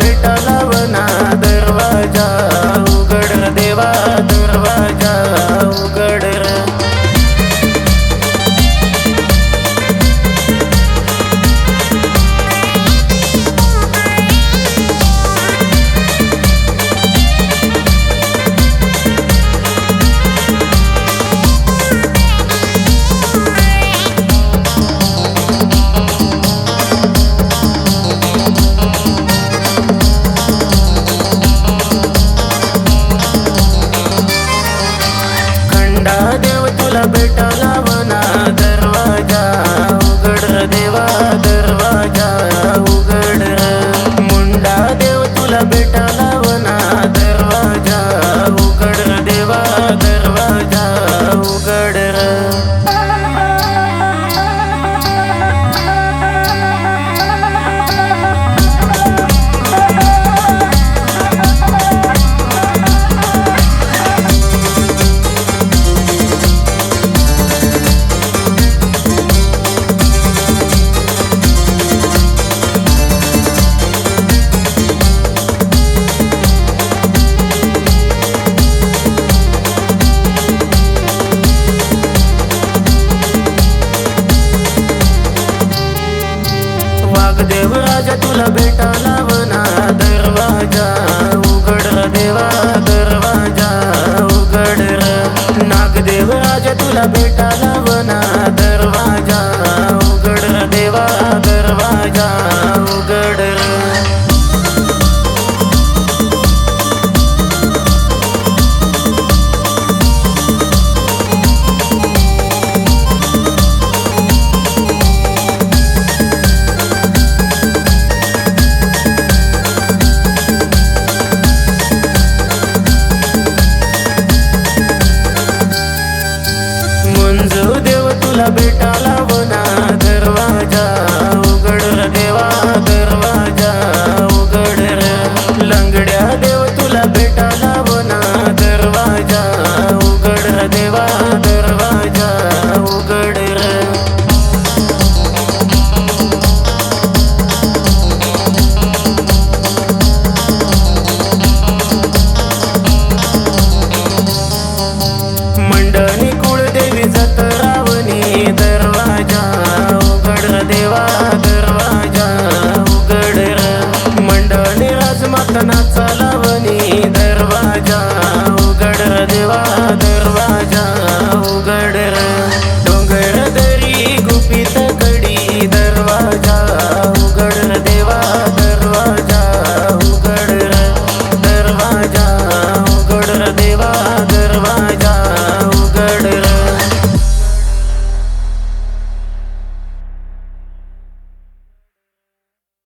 बेटा लावा बेटा वाघ देवराजा तुला भेटायला म्हणा दरवाजा उघड देवा दरवाजा उघड नाग देवराजा तुला भेटायला म्हणा